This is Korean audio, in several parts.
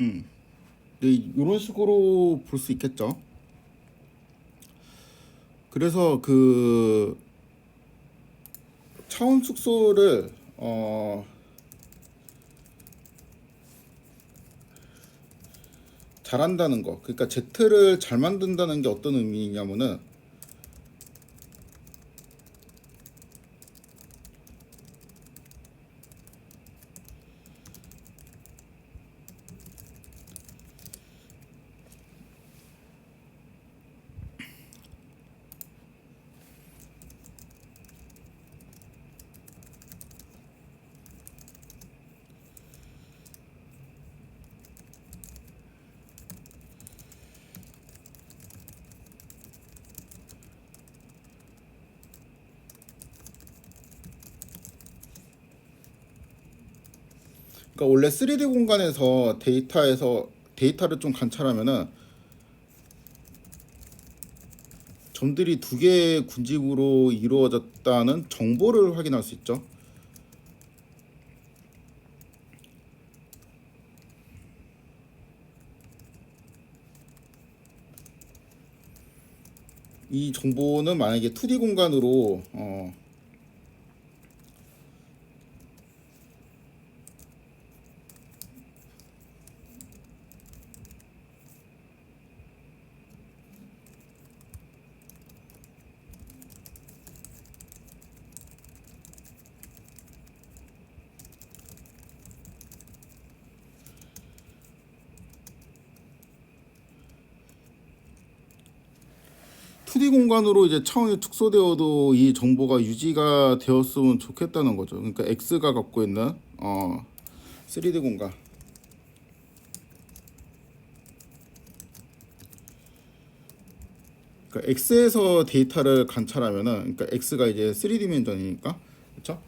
음. 이런 식으로 볼 수 있겠죠. 그래서 그 차원 축소를 어 잘한다는 거. 그러니까 Z를 잘 만든다는 게 어떤 의미냐면은 그러니까 원래 3D 공간에서 데이터에서 데이터를 좀 관찰하면은 점들이 두 개의 군집으로 이루어졌다는 정보를 확인할 수 있죠. 이 정보는 만약에 2D 공간으로 어, 투디 공간으로 이제 차원이 축소되어도 이 정보가 유지가 되었으면 좋겠다는 거죠. 그러니까 X가 갖고 있는 어 3D 공간. 그러니까 X에서 데이터를 관찰하면은 그러니까 X가 이제 3디멘전이니까 그렇죠?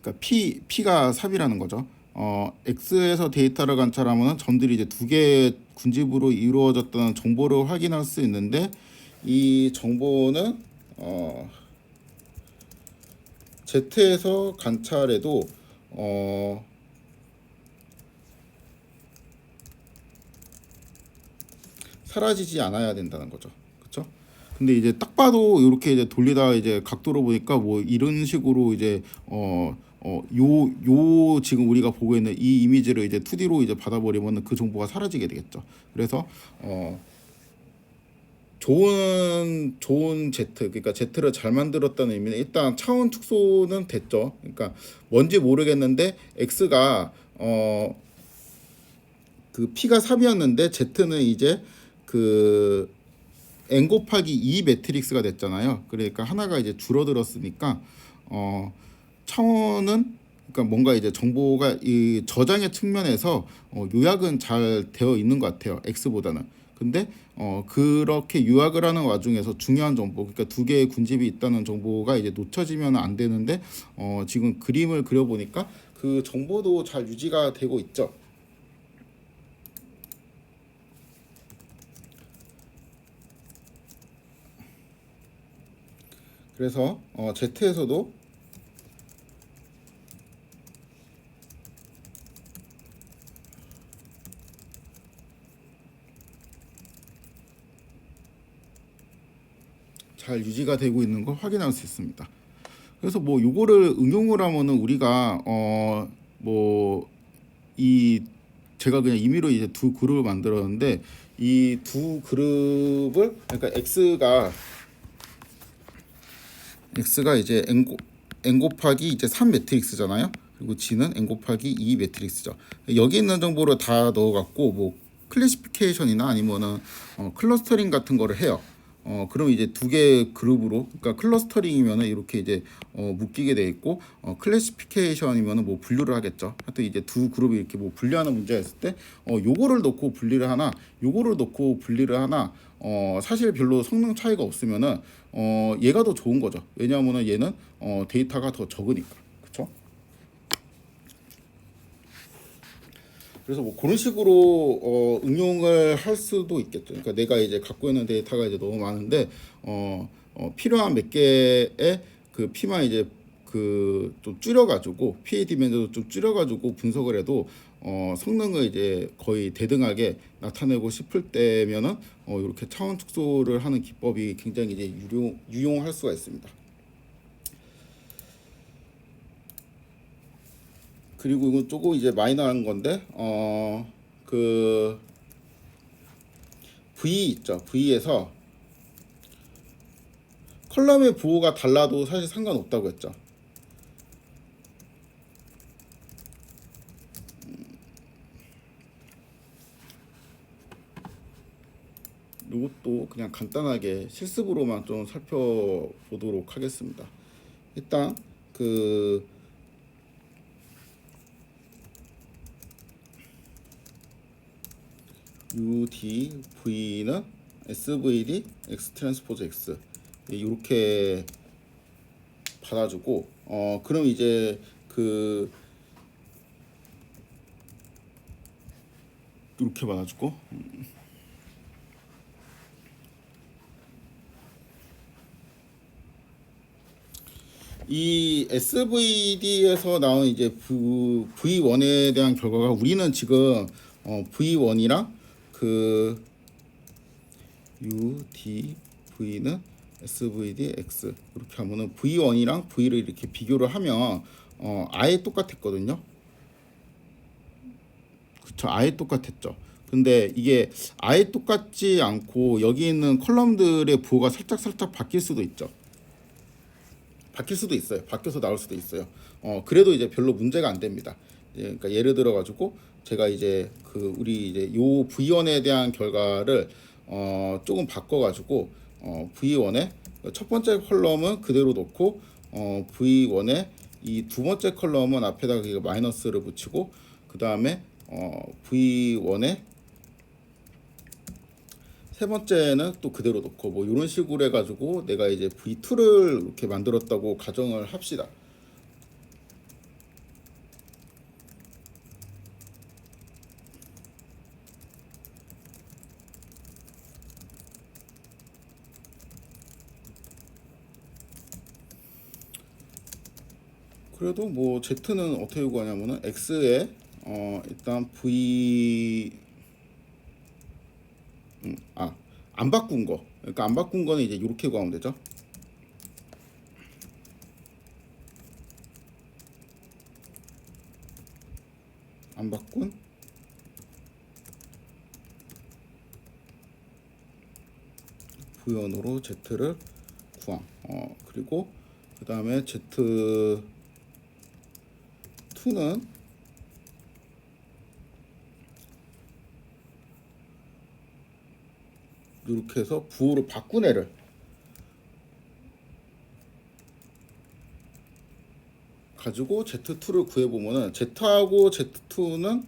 그러니까 P P가 삽이라는 거죠. 어 X에서 데이터를 관찰하면 점들이 이제 두 개의 군집으로 이루어졌다는 정보를 확인할 수 있는데 이 정보는 어 Z에서 관찰해도 어 사라지지 않아야 된다는 거죠. 근데 이제 딱 봐도 이렇게 이제 돌리다 이제 각도로 보니까 뭐 이런 식으로 이제 어 어, 요, 요, 지금 우리가 보고 있는 이 이미지를 이제 2D로 이제 받아버리면 그 정보가 사라지게 되겠죠. 그래서, 어, 좋은, 좋은 Z, 그러니까 Z를 잘 만들었다는 의미는 일단 차원 축소는 됐죠. 그러니까 뭔지 모르겠는데, X가, 어, 그 P가 3이었는데, Z는 이제 그, N 곱하기 2 매트릭스가 됐잖아요. 그러니까 하나가 이제 줄어들었으니까, 어, 차원은 그러니까 뭔가 이제 정보가 이 저장의 측면에서 어, 요약은 잘 되어 있는 것 같아요. X보다는. 근데 어, 그렇게 요약을 하는 와중에서 중요한 정보, 그러니까 두 개의 군집이 있다는 정보가 이제 놓쳐지면 안 되는데 어, 지금 그림을 그려보니까 그 정보도 잘 유지가 되고 있죠. 그래서 어, Z에서도 잘 유지가 되고 있는 걸 확인할 수 있습니다. 그래서 뭐 요거를 응용을 하면은 우리가 어 뭐 이 제가 그냥 임의로 이제 두 그룹을 만들었는데 이 두 그룹을 그러니까 x가 x가 이제 n, 곱, n 곱하기 이제 3 매트릭스잖아요. 그리고 g는 n 곱하기 2 매트릭스죠. 여기 있는 정보를 다 넣어갖고 뭐 클래시피케이션이나 아니면은 어, 클러스터링 같은 거를 해요. 어 그럼 이제 두 개의 그룹으로 그러니까 클러스터링이면은 이렇게 이제 어 묶이게 돼 있고 어 클래시피케이션이면은 뭐 분류를 하겠죠. 하여튼 이제 두 그룹이 이렇게 뭐 분류하는 문제가 있을 때 어 요거를 넣고 분리를 하나 요거를 넣고 분리를 하나 어 사실 별로 성능 차이가 없으면은 어 얘가 더 좋은 거죠. 왜냐하면은 얘는 어 데이터가 더 적으니까. 그래서 뭐 그런 식으로 어, 응용을 할 수도 있겠죠. 그러니까 내가 이제 갖고 있는 데이터가 이제 너무 많은데 어, 어 필요한 몇 개의 그 피만 이제 그 좀 줄여가지고 PA 디멘드도 좀 줄여가지고 분석을 해도 어, 성능을 이제 거의 대등하게 나타내고 싶을 때면은 어, 이렇게 차원 축소를 하는 기법이 굉장히 이제 유용 유용할 수가 있습니다. 그리고 이건 조금 이제 마이너한 건데 어 그 V 있죠 V에서 컬럼의 부호가 달라도 사실 상관없다고 했죠. 이것도 그냥 간단하게 실습으로만 좀 살펴보도록 하겠습니다. 일단 그 UDV는 SVD X 트랜스포즈 X 이렇게 받아주고 어 그럼 이제 그 이렇게 받아주고. 이 SVD에서 나온 이제 V1에 대한 결과가 우리는 지금 어, V1이랑 그 UDV는 SVD X 이렇게 하면은 V1이랑 V를 이렇게 비교를 하면 어, 아예 똑같았거든요. 그쵸 아예 똑같았죠. 근데 이게 아예 똑같지 않고 여기 있는 컬럼들의 부호가 살짝 살짝 바뀔 수도 있죠. 바뀔 수도 있어요. 바뀌어서 나올 수도 있어요. 어 그래도 이제 별로 문제가 안 됩니다. 예, 그러니까 예를 들어 가지고 제가 이제 그 우리 이제 요 V1에 대한 결과를 어 조금 바꿔 가지고 어 V1에 첫 번째 컬럼은 그대로 놓고 어 V1에 이 두 번째 컬럼은 앞에다가 이거 마이너스를 붙이고 그 다음에 어 V1에 세 번째는 또 그대로 놓고 뭐 이런 식으로 해가지고 내가 이제 V2를 이렇게 만들었다고 가정을 합시다. 그래도 뭐 Z는 어떻게 요구하냐면은 X에 어 일단 V 음, 아, 안 바꾼 거. 그러니까 안 바꾼 거는 이제 이렇게 구하면 되죠. 안 바꾼 부연으로 Z를 구함. 어, 그리고 그 다음에 Z2는 이렇게 해서 부호를 바꾼 애를. 가지고 Z2를 구해보면은 Z하고 Z2는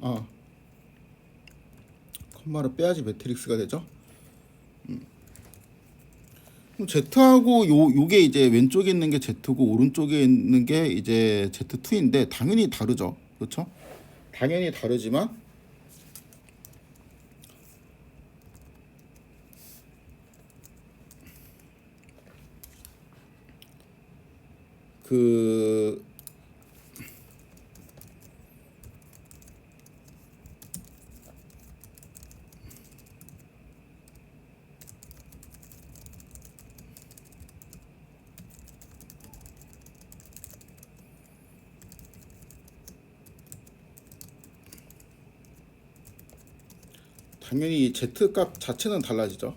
아 컴마를 빼야지 매트릭스가 되죠. 음. Z하고 요 요게 이제 왼쪽에 있는 게 Z고 오른쪽에 있는 게 이제 Z2인데 당연히 다르죠. 그렇죠? 당연히 다르지만 그 당연히 Z 값 자체는 달라지죠.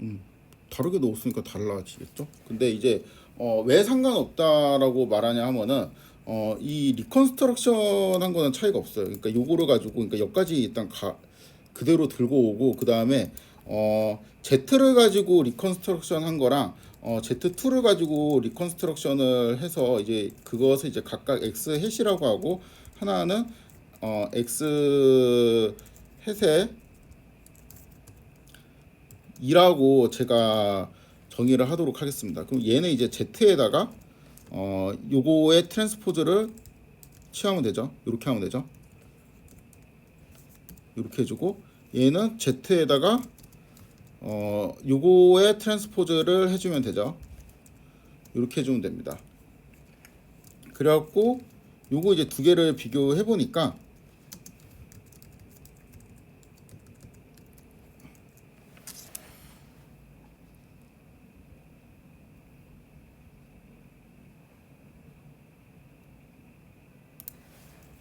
음, 다르게 넣었으니까 달라지겠죠. 근데 이제 어, 왜 상관없다라고 말하냐 하면은 어, 이 리컨스트럭션 한 거는 차이가 없어요. 그러니까 요거를 가지고 그러니까 여기까지 일단 가 그대로 들고 오고 그 다음에 어, Z를 가지고 리컨스트럭션 한 거랑 어, Z2를 가지고 리컨스트럭션을 해서 이제 그것을 이제 각각 X 햇이라고 하고 하나는 어, X 햇의 2라고 제가 정의를 하도록 하겠습니다. 그럼 얘는 이제 Z에다가 어, 요거의 트랜스포즈를 취하면 되죠. 이렇게 하면 되죠. 이렇게 해주고 얘는 Z에다가 어, 요거의 트랜스포즈를 해주면 되죠. 이렇게 해주면 됩니다. 그래갖고 요거 이제 두 개를 비교해 보니까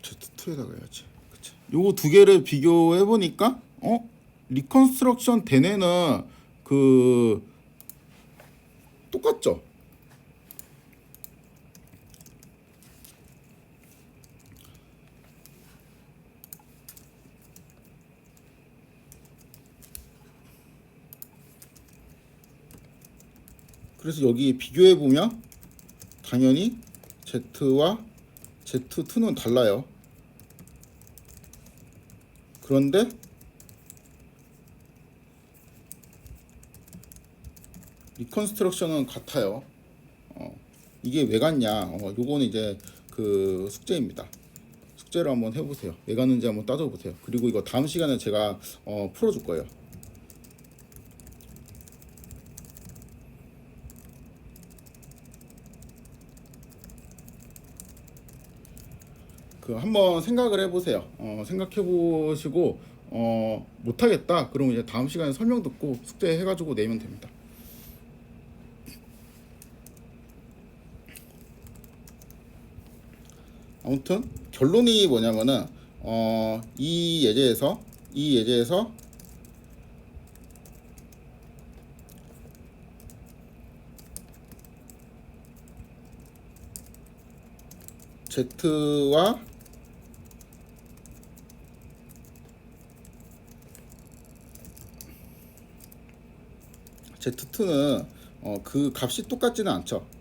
Z2에다가 해야지. 그치. 요거 두 개를 비교해 보니까 어? 리컨스트럭션 대내는 그 똑같죠. 그래서 여기 비교해 보면 당연히 Z와 Z2는 달라요. 그런데 리컨스트럭션은 같아요. 어, 이게 왜 같냐? 어, 요거는 이제 그 숙제입니다. 숙제를 한번 해보세요. 왜 갔는지 한번 따져보세요. 그리고 이거 다음 시간에 제가 어, 풀어줄 거예요. 그 한번 생각을 해보세요. 어, 생각해 보시고 어, 못하겠다. 그러면 이제 다음 시간에 설명 듣고 숙제 해가지고 내면 됩니다. 아무튼 결론이 뭐냐면은 어, 이 예제에서 이 예제에서 Z와 Z2는 어, 그 값이 똑같지는 않죠.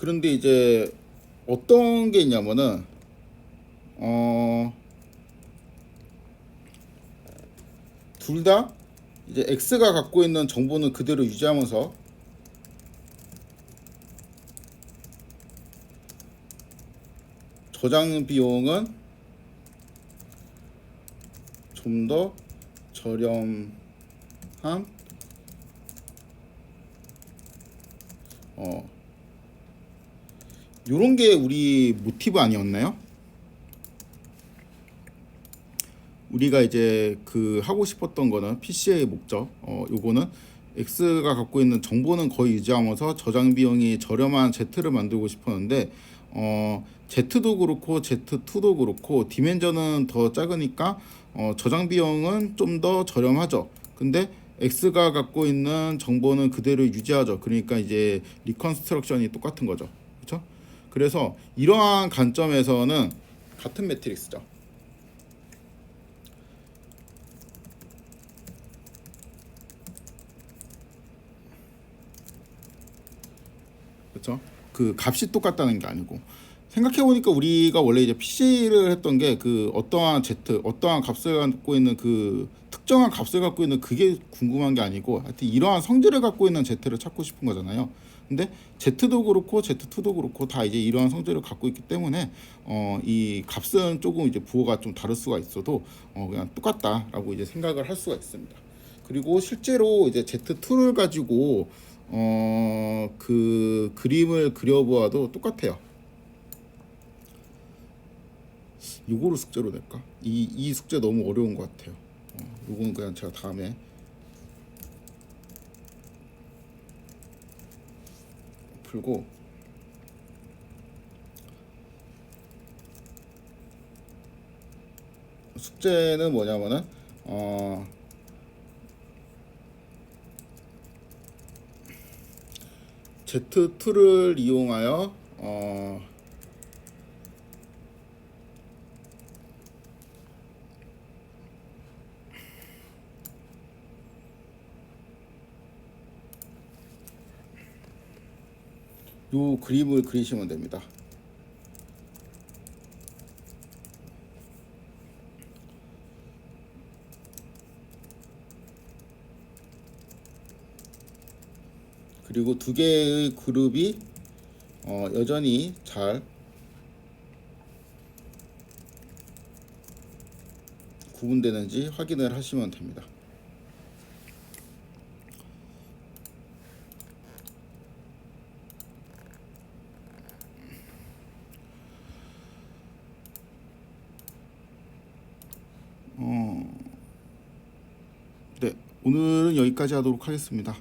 그런데 이제 어떤 게 있냐면은 어, 둘 다 이제 X가 갖고 있는 정보는 그대로 유지하면서 저장 비용은 좀 더 저렴한 어 요런 게 우리 모티브 아니었나요? 우리가 이제 그 하고 싶었던 거는 PC의 목적 어 요거는 X가 갖고 있는 정보는 거의 유지하면서 저장 비용이 저렴한 Z를 만들고 싶었는데 어 Z도 그렇고 Z2도 그렇고 디멘전은 더 작으니까 어 저장 비용은 좀 더 저렴하죠. 근데 X가 갖고 있는 정보는 그대로 유지하죠. 그러니까 이제 리컨스트럭션이 똑같은 거죠. 그래서 이러한 관점에서는 같은 매트릭스죠. 그렇죠? 그 값이 똑같다는 게 아니고 생각해 보니까 우리가 원래 이제 PC를 했던 게 그 어떠한 Z, 어떠한 값을 갖고 있는 그 특정한 값을 갖고 있는 그게 궁금한 게 아니고 하여튼 이러한 성질을 갖고 있는 Z를 찾고 싶은 거잖아요. 근데 Z도 그렇고 Z2도 그렇고 다 이제 이러한 성질을 갖고 있기 때문에 어 이 값은 조금 이제 부호가 좀 다를 수가 있어도 어 그냥 똑같다라고 이제 생각을 할 수가 있습니다. 그리고 실제로 이제 Z2를 가지고 어 그 그림을 그려보아도 똑같아요. 요거를 숙제로 낼까? 이, 이 숙제 너무 어려운 것 같아요. 어, 요거는 그냥 제가 다음에 풀고 숙제는 뭐냐면은 어 Z2를 이용하여 어 요 그림을 그리시면 됩니다. 그리고 두 개의 그룹이 어, 여전히 잘 구분되는지 확인을 하시면 됩니다. 어, 네, 오늘은 여기까지 하도록 하겠습니다.